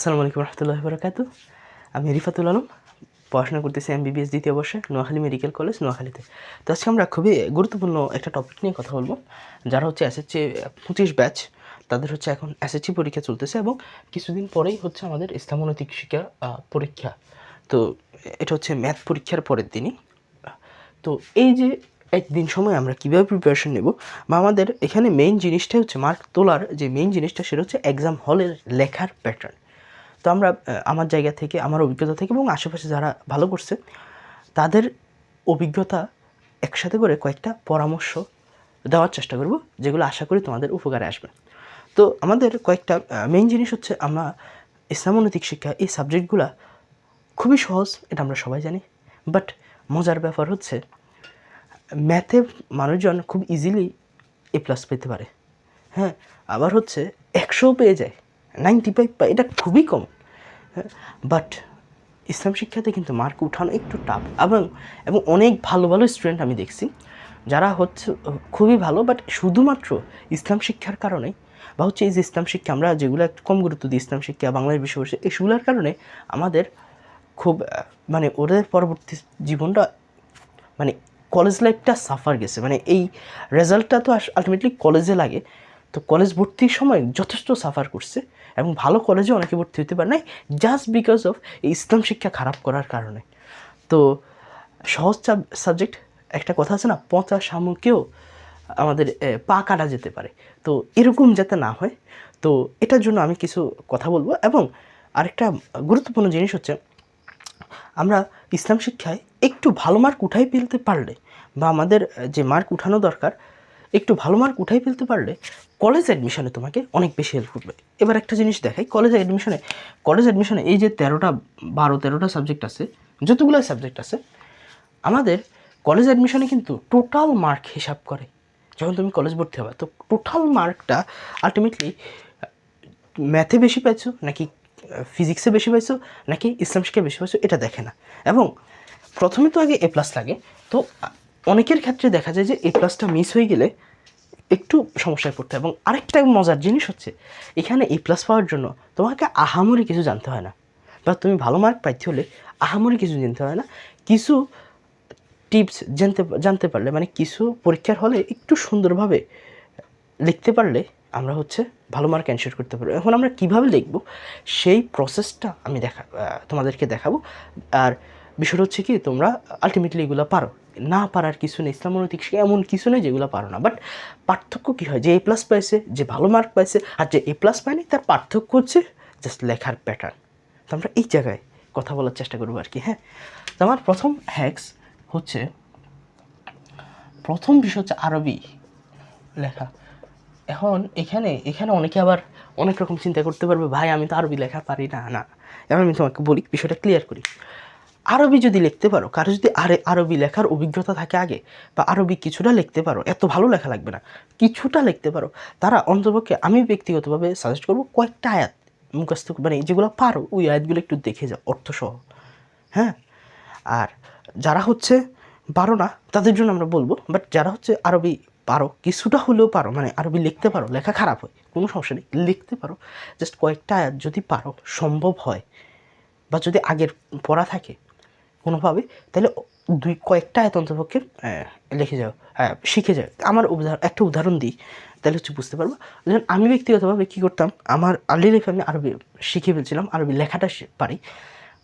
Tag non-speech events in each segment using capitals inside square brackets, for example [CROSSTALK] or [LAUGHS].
আসসালামু আলাইকুম রহমতুল্লাহ বরকাত আমি রিফাতুল আলম, পড়াশোনা করতেছি এমবিবিএস দ্বিতীয় বর্ষে, নোয়াখালী মেডিকেল কলেজ, নোয়াখালীতে। তো আজকে আমরা খুবই গুরুত্বপূর্ণ একটা টপিক নিয়ে কথা বলব, যারা হচ্ছে এসএসসি পঁচিশ ব্যাচ তাদের হচ্ছে এখন এসএসসি পরীক্ষা চলতেছে এবং কিছুদিন পরেই হচ্ছে আমাদের ইসলামনৈতিক শিক্ষা পরীক্ষা। তো এটা হচ্ছে ম্যাথ পরীক্ষার পরের দিনই। তো এই যে একদিন সময় আমরা কীভাবে প্রিপারেশন নেব বা আমাদের এখানে মেইন জিনিসটাই হচ্ছে মার্ক তোলার যে মেইন জিনিসটা, সেটা হচ্ছে এক্সাম হলের লেখার প্যাটার্ন তো আমরা আমার জায়গা থেকে, আমার অভিজ্ঞতা থেকে এবং আশেপাশে যারা ভালো করছে, তাদের অভিজ্ঞতা একসাথে করে কয়েকটা পরামর্শ দেওয়ার চেষ্টা করব, যেগুলো আশা করি তোমাদের উপকারে আসবে। তো আমাদের কয়েকটা মেইন জিনিস হচ্ছে আমরা ইসলামনৈতিক শিক্ষা, এই সাবজেক্টগুলো খুবই সহজ, এটা আমরা সবাই জানি। বাট মজার ব্যাপার হচ্ছে ম্যাথে মানুষজন খুব ইজিলি এ প্লাস পেতে পারে। হ্যাঁ আবার হচ্ছে একশোও পেয়ে যায়। নাইনটি ফাইভ পায় এটা খুবই কম। বাট ইসলাম শিক্ষাতে কিন্তু মার্ক উঠানো একটু টাফ এবং এবং অনেক ভালো ভালো স্টুডেন্ট আমি দেখছি যারা হচ্ছে খুবই ভালো বাট শুধুমাত্র ইসলাম শিক্ষার কারণে বা হচ্ছে এই যে ইসলাম শিক্ষা, আমরা যেগুলো একটু কম গুরুত্ব দিই, ইসলাম শিক্ষা বাংলাদেশ বিশ্ববর্ষে এগুলোর কারণে আমাদের খুব মানে ওদের পরবর্তী জীবনটা মানে কলেজ লাইফটা সাফার গেছে। মানে এই রেজাল্টটা তো আলটিমেটলি কলেজে লাগে। তো কলেজ ভর্তির সময় যথেষ্ট সাফার করছে এবং ভালো কলেজে অনেকে ভর্তি হতে পারে নাই জাস্ট বিকজ অফ এই ইসলাম শিক্ষা খারাপ করার কারণে। তো সহজ সাবজেক্ট একটা কথা আছে না, পচা শামুকেও আমাদের পা কাটা যেতে পারে। তো এরকম যাতে না হয়, তো এটার জন্য আমি কিছু কথা বলব এবং আরেকটা গুরুত্বপূর্ণ জিনিস হচ্ছে, আমরা ইসলাম শিক্ষায় একটু ভালো মার্ক উঠাই ফেলতে পারলে বা আমাদের যে মার্ক উঠানো দরকার, একটু ভালো মার্ক উঠাই ফেলতে পারলে কলেজ অ্যাডমিশনে তোমাকে অনেক বেশি হেল্প করবে। এবার একটা জিনিস দেখাই, কলেজ অ্যাডমিশনে কলেজ অ্যাডমিশনে এই যে তেরোটা, বারো, তেরোটা সাবজেক্ট আছে, যতগুলো সাবজেক্ট আছে, আমাদের কলেজ অ্যাডমিশনে কিন্তু টোটাল মার্ক হিসাব করে। যখন তুমি কলেজ ভর্তি হবে, তো টোটাল মার্কটা আলটিমেটলি ম্যাথে বেশি পাইছো, নাকি ফিজিক্সে বেশি পাইছো, নাকি ইসলাম শিক্ষায় বেশি পাইছো, এটা দেখে না। এবং প্রথমে তো আগে এ প্লাস লাগে, তো অনেকের ক্ষেত্রে দেখা যায় যে এ প্লাসটা মিস হয়ে গেলে একটু সমস্যায় পড়তে হয়। এবং আরেকটা মজার জিনিস হচ্ছে, এখানে এ প্লাস পাওয়ার জন্য তোমাকে আহামরি কিছু জানতে হয় না। বা তুমি ভালো মার্ক পাইতে হলে আহামরি কিছু জানতে হয় না। কিছু টিপস জানতে জানতে পারলে মানে কিছু পরীক্ষার হলে একটু সুন্দরভাবে লিখতে পারলে আমরা হচ্ছে ভালো মার্ক এনশিওর করতে পারব। এখন আমরা কীভাবে লিখব? সেই প্রসেসটা আমি দেখা তোমাদেরকে দেখাবো। আর বিষয়টা হচ্ছে কি, তোমরা আলটিমেটলি এগুলো পারো। না পারার কিছু নেই ইসলামনৈতিক শিক্ষা এমন কিছু নেই যেগুলো পারো না। বাট পার্থক্য কী হয়? যে এ প্লাস পাইছে, যে ভালো মার্ক পাইছে, আর যে এ প্লাস পায়নি, তার পার্থক্য হচ্ছে জাস্ট লেখার প্যাটার্ন তো আমরা এই জায়গায় কথা বলার চেষ্টা করব আর কি হ্যাঁ? তো আমার প্রথম হ্যাক্স হচ্ছে, প্রথম বিষয় হচ্ছে আরবি লেখা। এখন এখানে এখানে অনেকে আবার অনেক রকম চিন্তা করতে পারবে, ভাই, আমি তো আরবি লেখা পারি না না। এবার আমি তোমাকে বলি, বিষয়টা ক্লিয়ার করি। আরবি যদি লিখতে পারো, কারও যদি আরে আরবি লেখার অভিজ্ঞতা থাকে আগে, বা আরবি কিছুটা লিখতে পারো, এত ভালো লেখা লাগবে না, কিছুটা লিখতে পারো, তারা অন্তপক্ষে আমি ব্যক্তিগতভাবে সাজেস্ট করব কয়েকটা আয়াত মুখস্থ মানে যেগুলো পারো, ওই আয়াতগুলো একটু দেখে যাও, অর্থসহ হ্যাঁ? আর যারা হচ্ছে পারো না, তাদের জন্য আমরা বলব বাট যারা হচ্ছে আরবি পারো, কিছুটা হলেও পারো মানে আরবি লিখতে পারো, লেখা খারাপ হয়, কোনো সমস্যা নেই, লিখতে পারো জাস্ট কয়েকটা আয়াত যদি পারো, সম্ভব হয়, বা যদি আগের পড়া থাকে কোনোভাবে, তাহলে দুই, কয়েকটা আয়াত অন্তপক্ষে লিখে যাও হ্যাঁ শিখে যাও। আমার উদাহরণ একটা উদাহরণ দিই, তাহলে হচ্ছে বুঝতে পারব। যেমন আমি ব্যক্তিগতভাবে কী করতাম, আমার আর্লি লাইফে আমি আরবি শিখে ফেলছিলাম, আরবি লেখাটা পারি।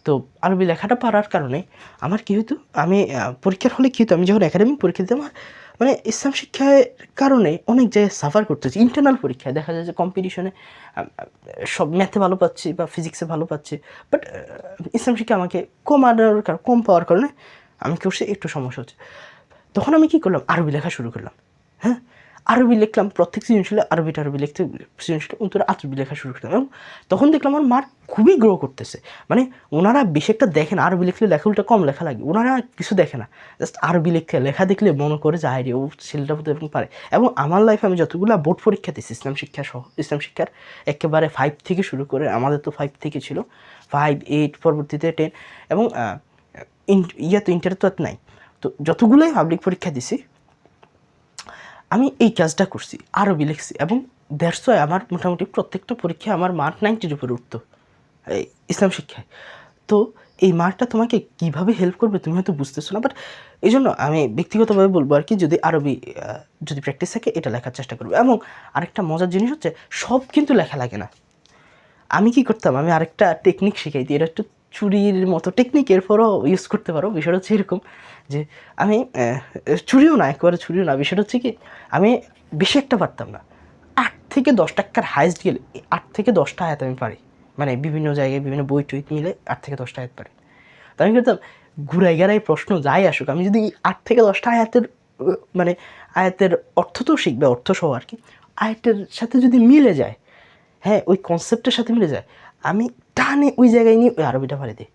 তো আরবি লেখাটা পারার কারণে আমার কী হতো আমি পরীক্ষার হলে কী হতো আমি যখন একাডেমিক পরীক্ষা দিতাম মানে ইসলাম শিক্ষার কারণে অনেক জায়গায় সাফার করতেছি। ইন্টারনাল পরীক্ষায় দেখা যায় যে কম্পিটিশনে সব ম্যাথে ভালো পাচ্ছি বা ফিজিক্সে ভালো পাচ্ছি বাট ইসলাম শিক্ষা আমাকে কম আনার কারণ, কম পাওয়ার কারণে আমি করছি, একটু সমস্যা হচ্ছে। তখন আমি কী করলাম? আরবি লেখা শুরু করলাম। হ্যাঁ? আরবি লিখলাম, প্রত্যেক সৃজনশীলে আরবি টারবি লিখতে, সৃজনশীলে উত্তরে আরবি লেখা শুরু করলাম। এবং তখন দেখলাম আমার মার্ক খুবই গ্রো করতেছে। মানে ওনারা বেশি একটা দেখে না, আরবি লিখলে লেখা উল্টা কম লেখা লাগে। ওনারা কিছু দেখে না জাস্ট আরবি লিখতে লেখা দেখলে মনে করে যে আইডিয়া ও ছেলেটা বোধ এরকম পারে। এবং আমার লাইফে আমি যতগুলো বোর্ড পরীক্ষা দিয়েছি, ইসলাম শিক্ষা সহ, ইসলাম শিক্ষার, একেবারে ফাইভ থেকে শুরু করে, আমাদের তো ফাইভ থেকে ছিল ফাইভ এইট পরবর্তীতে টেন এবং ইয়া তো ইন্টার তো আর নাই। তো যতগুলোই পাবলিক পরীক্ষা দিছি আমি এই কাজটা করছি, আরবি লিখছি এবং দেড়শো আমার মোটামুটি প্রত্যেকটা পরীক্ষায় আমার মার্ক নাইনটির উপরে উঠতো ইসলাম শিক্ষায়। তো এই মারটা তোমাকে কীভাবে হেল্প করবে তুমি হয়তো বুঝতেছো না বাট এই জন্য আমি ব্যক্তিগতভাবে বলব আর কি, যদি আরবি যদি প্র্যাকটিস থাকে, এটা লেখার চেষ্টা করবে। এবং আরেকটা মজার জিনিস হচ্ছে, সব কিন্তু লেখা লাগে না। আমি কি করতাম, আমি আরেকটা টেকনিক শিখাই দিই, এটা একটু চুরির মতো টেকনিক এরপরও ইউজ করতে পারো। বিষয়টা হচ্ছে এরকম যে আমি চুরিও না, একবারে চুরিও না। বিষয়টা হচ্ছে কি, আমি বেশি একটা পারতাম না। আট থেকে দশ টাকার হাইস্ট গেলে আট থেকে দশটা আয়াত আমি পারি। মানে বিভিন্ন জায়গায় বিভিন্ন বই টই মিলে আট থেকে দশটা আয়াত পারি। তো আমি করতাম ঘুরাই গেরাই প্রশ্ন যাই আসুক, আমি যদি আট থেকে দশটা আয়াতের মানে আয়াতের অর্থ তো শিখবে অর্থ সহ আর কি, আয়াতের সাথে যদি মিলে যায় হ্যাঁ ওই কনসেপ্টের সাথে মিলে যায় আমি টানে ওই জায়গায় নিয়ে ওই আরবিটা পারি দিই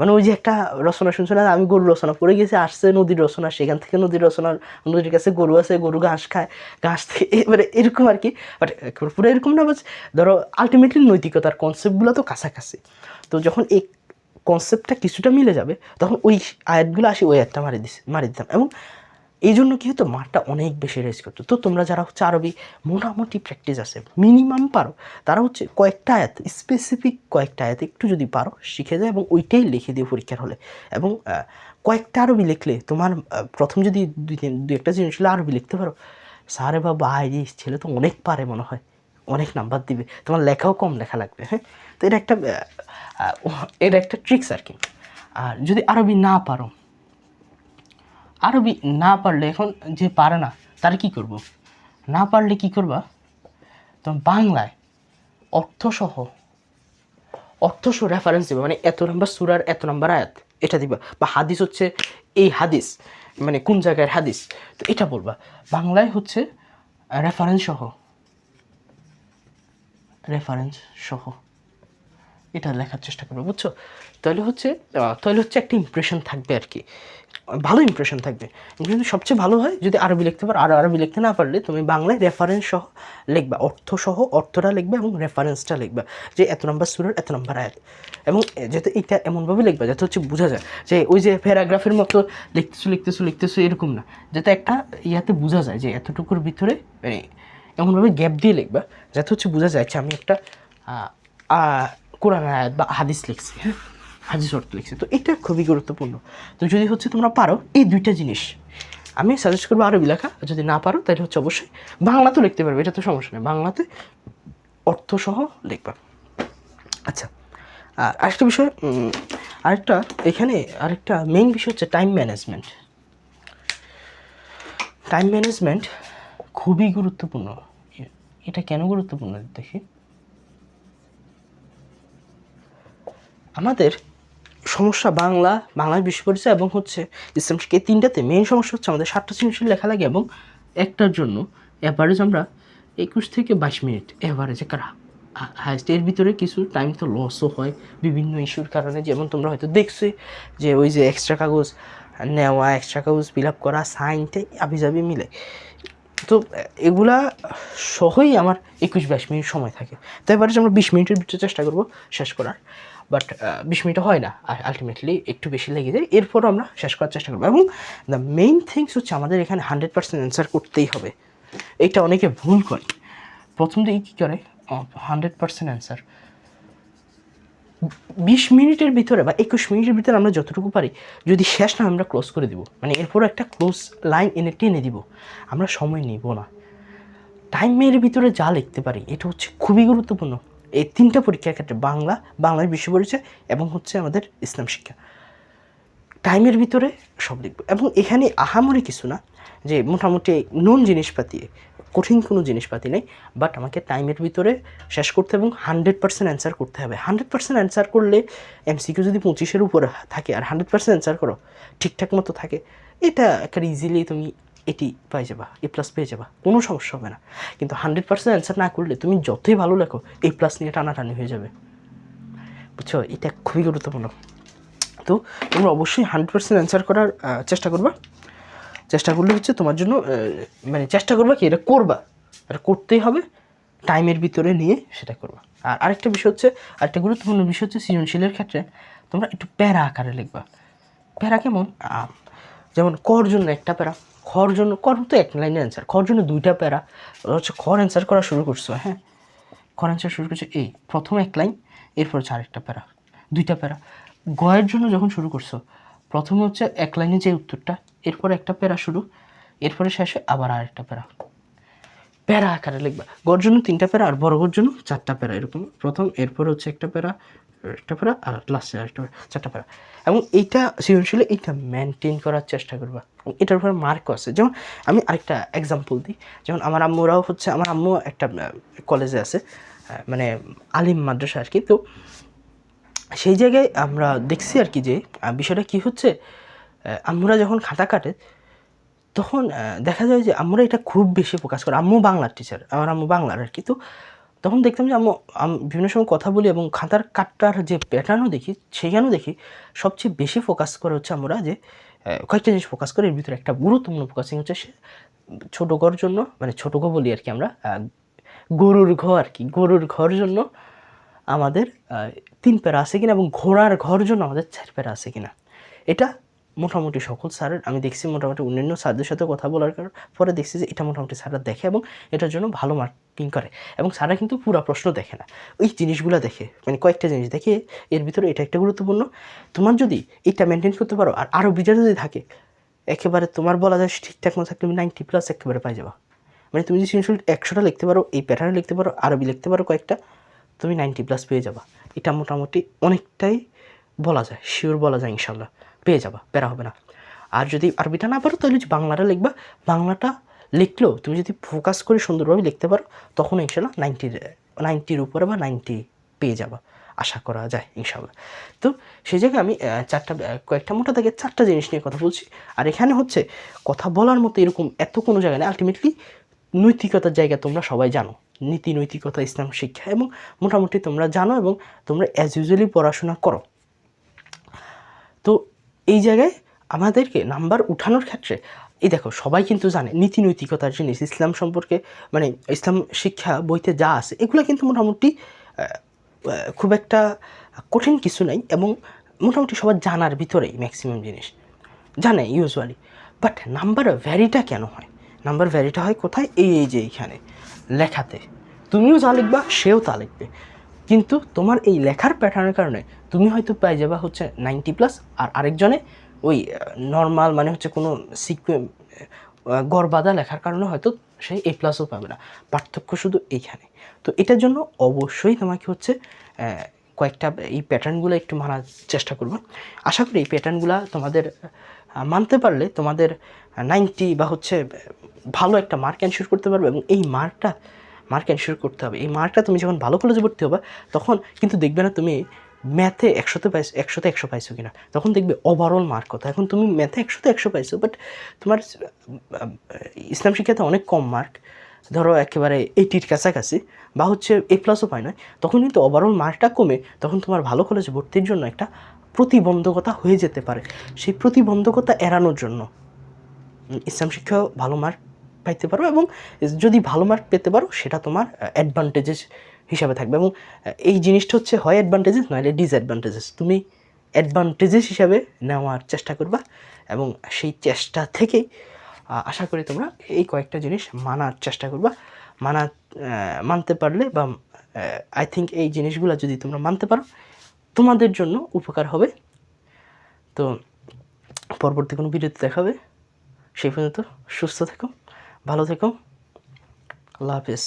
মানে ওই যে একটা রচনা শুনছো না আমি গরু রচনা পড়ে গেছে, আসছে নদীর রচনা, সেখান থেকে নদীর রচনা, নদীর কাছে গরু আছে, গরু ঘাস খায়, ঘাস থেকে [LAUGHS] এবারে এরকম আর কি। বাট পুরো এরকম না বাস ধরো আলটিমেটলি নৈতিকতার কনসেপ্টগুলো তো কাছাকাছি। তো যখন এই কনসেপ্টটা কিছুটা মিলে যাবে, তখন ওই আয়াতগুলো আসি, ওই আয়াতটা মারি দিস মারি দিতাম। এবং এই জন্য কি হতো? মাঠটা অনেক বেশি রেস করতো। তো তোমরা যারা হচ্ছে আরবি মোটামুটি প্র্যাকটিস আছে মিনিমাম পারো, তারা হচ্ছে কয়েকটা আয়াত স্পেসিফিক কয়েকটা আয়াত একটু যদি পারো, শিখে যায় এবং ওইটাই লিখে দিও পরীক্ষার হলে। এবং কয়েকটা আরবি লিখলে তোমার প্রথম যদি দুই তিন দু একটা জিনিস হলে আরবি লিখতে পারো। স্যারে বা ভাই ছেলে তো অনেক পারে মনে হয়, অনেক নাম্বার দিবে। তোমার লেখাও কম লেখা লাগবে হ্যাঁ? তো এটা একটা এটা একটা ট্রিক্স আর কি। আর যদি আরবি না পারো আরবি না পারলে এখন যে পারে না, তার কি করব? না পারলে কি করবা? তো বাংলায় অর্থসহ অর্থসহ রেফারেন্স দেবে। মানে এত নাম্বার সুরার এত নাম্বার আয়াত, এটা দিবা। বা হাদিস হচ্ছে এই হাদিস মানে কোন জায়গার হাদিস, তো এটা বলবা। বাংলায় হচ্ছে রেফারেন্স সহ রেফারেন্স সহ। এটা লেখার চেষ্টা করবে, বুঝছ? তাহলে হচ্ছে তাহলে হচ্ছে একটা ইমপ্রেশন থাকবে আর কি। ভালো ইমপ্রেশন থাকবে। কিন্তু সবচেয়ে ভালো হয়, যদি আরবি লিখতে পারো, আর আরবি লিখতে না পারলে তুমি বাংলায় রেফারেন্স সহ লিখবা, অর্থ সহ অর্থটা লিখবে এবং রেফারেন্সটা লিখবা, যে এত নম্বর সুরের, এত নম্বর আয়াত এবং যাতে এটা এমনভাবে লিখবা, যাতে হচ্ছে বোঝা যায় যে ওই যে প্যারাগ্রাফের মতো লিখতেছো লিখতেছো লিখতেছো, এরকম না। যাতে একটা ইয়াতে বোঝা যায় যে এতটুকুর ভিতরে মানে এমনভাবে গ্যাপ দিয়ে লিখবা, যাতে হচ্ছে বোঝা যায় যে আমি একটা কোরআন আয়াত বা হাদিস লিখছি হ্যাঁ? হাদিস অর্থ লিখছি। তো এটা খুবই গুরুত্বপূর্ণ। তো যদি হচ্ছে তোমরা পারো এই দুইটা জিনিস, আমি সাজেস্ট করব আরবি লেখা। যদি না পারো, তাহলে হচ্ছে অবশ্যই বাংলাতেও লিখতে পারবে, এটা তো সমস্যা নেই বাংলাতে অর্থসহ লিখবা। আচ্ছা আর আরেকটা বিষয় আরেকটা, এখানে আরেকটা মেইন বিষয় হচ্ছে টাইম ম্যানেজমেন্ট টাইম ম্যানেজমেন্ট খুবই গুরুত্বপূর্ণ। এটা কেন গুরুত্বপূর্ণ দেখি। আমাদের সমস্যা বাংলা বাংলার বিশ্ব পরিচয় এবং হচ্ছে ইসলাম শিক্ষা এই তিনটাতে মেইন সমস্যা হচ্ছে আমাদের সাতটা সৃজনশীল লেখা লাগে এবং একটার জন্য অ্যাভারেজ আমরা একুশ থেকে বাইশ মিনিট অ্যাভারেজ একটা হাইস্ট এর ভিতরে কিছু টাইম তো লসও হয় বিভিন্ন ইস্যুর কারণে। যেমন তোমরা হয়তো দেখছ যে ওই যে এক্সট্রা কাগজ নেওয়া এক্সট্রা কাগজ ফিল আপ করা সাইনটাই আবিজাবি মিলে। তো এগুলা সহই আমার একুশ বাইশ মিনিট সময় থাকে। তো এবারে আমরা বিশ মিনিটের ভিতরে চেষ্টা করব শেষ করার। বাট বিশ মিনিট হয় না। আর আলটিমেটলি একটু বেশি লেগে যায় এরপর আমরা শেষ করার চেষ্টা করব। এবং দ্য মেইন থিংস হচ্ছে আমাদের এখানে হান্ড্রেড পার্সেন্ট অ্যান্সার করতেই হবে। এইটা অনেকে ভুল করে। প্রথম দিকে কী করে? হান্ড্রেড পার্সেন্ট অ্যান্সার বিশ মিনিটের ভিতরে বা একুশ মিনিটের ভিতরে আমরা যতটুকু পারি, যদি শেষ না আমরা ক্লোজ করে দিব। মানে এরপর একটা ক্লোজ লাইন এনে টেনে দিব। আমরা সময় নিব না। টাইমের ভিতরে যা লিখতে পারি, এটা হচ্ছে খুবই গুরুত্বপূর্ণ। এই তিনটা পরীক্ষার ক্ষেত্রে বাংলা বাংলার বিশ্ব পরিচয় এবং হচ্ছে আমাদের ইসলাম শিক্ষা। টাইমের ভিতরে সব লিখব এবং এখানে আহামরি কিছু না যে মোটামুটি নুন জিনিসপাতি, কঠিন কোনো জিনিসপাতি নেই বাট আমাকে টাইমের ভিতরে শেষ করতে এবং হান্ড্রেড পার্সেন্ট অ্যান্সার করতে হবে। হান্ড্রেড পার্সেন্ট অ্যান্সার করলে এমসিকিউ যদি পঁচিশের উপরে থাকে আর হান্ড্রেড পার্সেন্ট অ্যান্সার করো, ঠিকঠাক মতো থাকে, এটা একটা ইজিলি তুমি এটি পাই যাবা এ প্লাস পেয়ে যাবা, কোনো সমস্যা হবে না। কিন্তু হান্ড্রেড পার্সেন্ট অ্যান্সার না করলে তুমি যতই ভালো লেখো এ প্লাস নিয়ে টানাটানি হয়ে যাবে। বুঝছ? এটা খুবই গুরুত্বপূর্ণ। তো তোমরা অবশ্যই হান্ড্রেড পার্সেন্ট অ্যান্সার করার চেষ্টা করবা। চেষ্টা করলে হচ্ছে তোমার জন্য মানে চেষ্টা করবা কি এটা করবা। এটা করতেই হবে টাইমের ভিতরে নিয়ে সেটা করবা। আর আরেকটা বিষয় হচ্ছে, আরেকটা গুরুত্বপূর্ণ বিষয় হচ্ছে সৃজনশীলের ক্ষেত্রে তোমরা একটু প্যারা আকারে লিখবা। প্যারা কেমন? যেমন কর জন্য একটা প্যারা। খর জন্য কর তো এক লাইনের অ্যান্সার খর জন্য দুইটা প্যারা, হচ্ছে খর অ্যান্সার করা শুরু করছ হ্যাঁ? খর অ্যান্সার শুরু করছ, এই প্রথম এক লাইন, এরপর হচ্ছে আরেকটা প্যারা, দুইটা প্যারা। গয়ের জন্য যখন শুরু করছ, প্রথমে হচ্ছে এক লাইনে যে উত্তরটা, এরপর একটা প্যারা শুরু, এরপরে শেষে আবার আরেকটা প্যারা। প্যারা আকারে লিখবা। গড় জন্য তিনটা প্যারা আর বড় গড় জন্য চারটা প্যারা এরকম। প্রথম, এরপর হচ্ছে একটা প্যারা একটা প্যারা আর লাস্টে আরেকটা প্যারা চারটা প্যারা এবং এইটা সৃজনশীলে এইটা মেনটেন করার চেষ্টা করবা। এটার উপরে মার্কও আছে। যেমন আমি আরেকটা এক্সাম্পল দিই। যেমন আমার আম্মুরাও হচ্ছে, আমার আম্মু একটা কলেজে আছে মানে আলিম মাদ্রাসা আর কি। তো সেই জায়গায় আমরা দেখছি আর কি যে বিষয়টা কি হচ্ছে আম্মুরা যখন খাতা কাটে, তখন দেখা যায় যে আমরা এটা খুব বেশি ফোকাস করে। আম্মু বাংলার টিচার আমার আম্মু বাংলার আর কি। তো তখন দেখতাম যে আম- বিভিন্ন সময় কথা বলি এবং খাতার কাটটার যে প্যাটার্নও দেখি সেখানেও দেখি সবচেয়ে বেশি ফোকাস করে হচ্ছে আমরা যে কয়েকটা জিনিস ফোকাস করে, এর ভিতরে একটা গুরুত্বপূর্ণ ফোকাসিং হচ্ছে সে ছোটো ঘর জন্য মানে ছোটো ঘর বলি আর কি আমরা গরুর ঘর আর কি, গরুর ঘর জন্য আমাদের তিন প্যারা আছে কিনা এবং ঘোড়ার ঘর জন্য আমাদের চার প্যারা আছে কিনা। এটা মোটামুটি সকল স্যারের, আমি দেখছি মোটামুটি অন্যান্য স্যারদের সাথে কথা বলার কার- পরে দেখছি যে এটা মোটামুটি স্যাররা দেখে এবং এটার জন্য ভালো মার্কিং করে। এবং স্যাররা কিন্তু পুরো প্রশ্ন দেখে না। ওই জিনিসগুলো দেখে মানে কয়েকটা জিনিস দেখে, এর ভিতরে এটা একটা গুরুত্বপূর্ণ। তোমার যদি এটা মেনটেন করতে পারো, আর আরও বিজার যদি থাকে, একেবারে তোমার বলা যায় ঠিকঠাক মতো থাকলে তুমি নাইনটি প্লাস একেবারে পাই যাবা। মানে তুমি যদি সিনসুল একশোটা লিখতে পারো, এই প্যাটার্নে লিখতে পারো, আরবি লিখতে পারো কয়েকটা, তুমি নাইনটি প্লাস পেয়ে যাবা। এটা মোটামুটি অনেকটাই বলা যায় শিওর বলা যায় ইনশাল্লাহ। পেয়ে যাবা প্যারা হবে না। আর যদি আরবিটা না পারো তাহলে যে বাংলাটা লিখবা। বাংলাটা লিখলেও তুমি যদি ফোকাস করে সুন্দরভাবে লিখতে পারো তখন ইনশাল্লাহ নাইনটির নাইনটির উপরে বা নাইনটি পেয়ে যাবা, আশা করা যায় ইনশাল্লাহ। তো সেই জায়গায় আমি চারটা, কয়েকটা মোটা থেকে চারটা জিনিস নিয়ে কথা বলছি। আর এখানে হচ্ছে কথা বলার মতো এরকম এত কোনো জায়গায় নেই। আলটিমেটলি নৈতিকতার জায়গা তোমরা সবাই জানো। নীতি, নৈতিকতা, ইসলাম, শিক্ষা এবং মোটামুটি তোমরা জানো এবং তোমরা অ্যাজ ইউজুয়ালি পড়াশোনা করো। এই জায়গায় আমাদেরকে নাম্বার উঠানোর ক্ষেত্রে, এই দেখো, সবাই কিন্তু জানে নীতি নৈতিকতার জিনিস, ইসলাম সম্পর্কে মানে ইসলাম শিক্ষা বইতে যা আছে, এগুলো কিন্তু মোটামুটি খুব একটা কঠিন কিছু নাই এবং মোটামুটি সবার জানার ভিতরেই ম্যাক্সিমাম জিনিস, জানে ইউজুয়ালি বাট নাম্বার ভ্যারিটা কেন হয়? নাম্বার ভ্যারিটা হয় কোথায়? এই এই যে এইখানে, লেখাতে। তুমিও যা লিখবা, সেও তা লিখবে। কিন্তু তোমার এই লেখার প্যাটার্নের কারণে তুমি হয়তো পাই যাবা হচ্ছে নাইনটি প্লাস আর আরেকজনে ওই নর্মাল মানে হচ্ছে কোনো সিকুয়ে গড়বাদা লেখার কারণে হয়তো সে এ প্লাসও পাবে না। পার্থক্য শুধু এইখানে। তো এটার জন্য অবশ্যই তোমাকে হচ্ছে কয়েকটা এই প্যাটার্নগুলো একটু মানার চেষ্টা করবে। আশা করি এই প্যাটার্নগুলো তোমাদের মানতে পারলে তোমাদের নাইনটি বা হচ্ছে ভালো একটা মার্ক এনশিওর করতে পারবে এবং এই মার্কটা মার্ক এনশিওর করতে হবে। এই মার্কটা তুমি যখন ভালো কলেজে ভর্তি হবে, তখন কিন্তু দেখবে না তুমি ম্যাথে একশোতে পাইছো, একশোতে একশো পাইছো কিনা। তখন দেখবে ওভারঅল মার্ক কত। এখন তুমি ম্যাথে একশোতে একশো পাইছো বাট তোমার ইসলাম শিক্ষাতে অনেক কম মার্ক ধরো একেবারে এইটির কাছাকাছি, বা হচ্ছে এ প্লাসও পায় না তখন কিন্তু ওভারঅল মার্কটা কমে, তখন তোমার ভালো কলেজে ভর্তির জন্য একটা প্রতিবন্ধকতা হয়ে যেতে পারে। সেই প্রতিবন্ধকতা এড়ানোর জন্য ইসলাম শিক্ষাও ভালো মার্ক পাইতে পারো এবং যদি ভালো মার্ক পেতে পারো, সেটা তোমার অ্যাডভান্টেজেস হিসাবে থাকবে এবং এই জিনিসটা হচ্ছে হয় অ্যাডভান্টেজেস নইলে ডিসঅ্যাডভান্টেজেস তুমি অ্যাডভান্টেজেস হিসাবে নেওয়ার চেষ্টা করবা এবং সেই চেষ্টা থেকেই আশা করি তোমরা এই কয়েকটা জিনিস মানার চেষ্টা করবা। মানা মানতে পারলে বা আই থিঙ্ক এই জিনিসগুলো যদি তোমরা মানতে পারো, তোমাদের জন্য উপকার হবে। তো পরবর্তী কোনো ভিডিওতে দেখাবে সেই পর্যন্ত সুস্থ থেকো। ভালো থেকো। আল্লাহ হাফিজ।